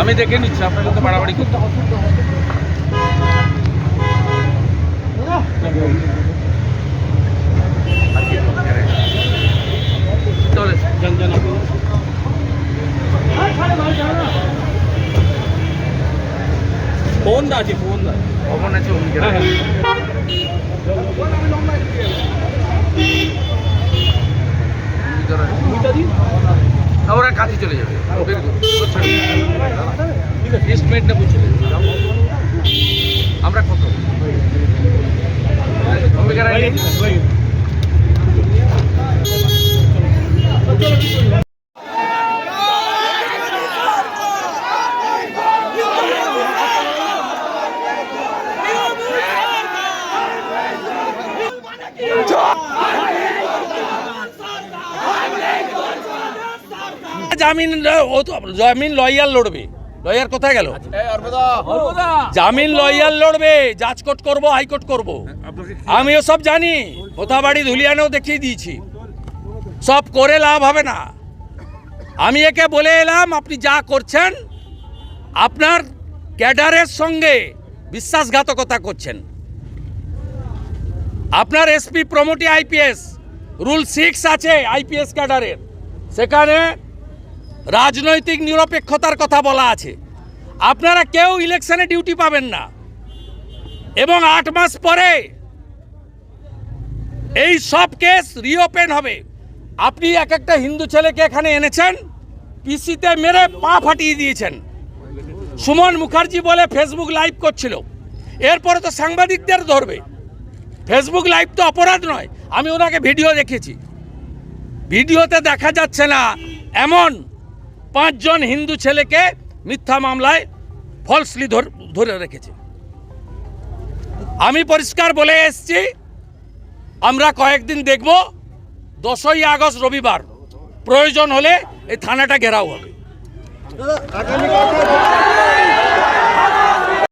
আমি দেখে নিচ্ছি আপনাকে তো বাড়াবাড়ি করতে হবে চলে ফোন দা আছে ফোন দা খবর আছে অমুকের ওরা কাছে চলে যাবে। চলে যাবে। আমরা কত? অম্বিকার জামিন ও তো জামিন লয়ার লড়বে। লয়ার কোথায় গেল? জামিন লয়ার লড়বে জাজকোর্ট করব হাইকোর্ট করব। আমিও সব জানি কোথাবাড়ি ধুলিয়ানেও দেখিয়ে দিয়েছি। সব করে লাভ হবে না। আমি একে বলে এলাম আপনি যা করছেন আপনার ক্যাডারের সঙ্গে বিশ্বাসঘাতকতা করছেন। আপনার SP promotee IPS. Rule six আছে আইপিএস ক্যাডারের। সেখানে রাজনৈতিক নিরপেক্ষতার কথা বলা আছে। আপনারা কেউ ইলেকশনে ডিউটি পাবেন না। এবং আট মাস পরে এই সব কেস রিওপেন হবে। আপনি এক একটা হিন্দু ছেলেকে এখানে এনেছেন, পিসিতে মেরে পা ফাটিয়ে দিয়েছেন। সুমন মুখার্জি বলে ফেসবুক লাইভ করছিল। এরপরে তো সাংবাদিকদের ধরবে। ফেসবুক লাইভ তো অপরাধ নয়, আমি ওনাকে ভিডিও দেখেছি। ভিডিওতে দেখা যাচ্ছে না, এমন পাঁচজন হিন্দু ছেলেকে মিথ্যা মামলায় ফলসলি ধরে রেখেছে। আমি পরিষ্কার বলে এসছি, আমরা কয়েকদিন দেখব, দশই আগস্ট রবিবার, প্রয়োজন হলে এই থানাটা ঘেরাও হবে।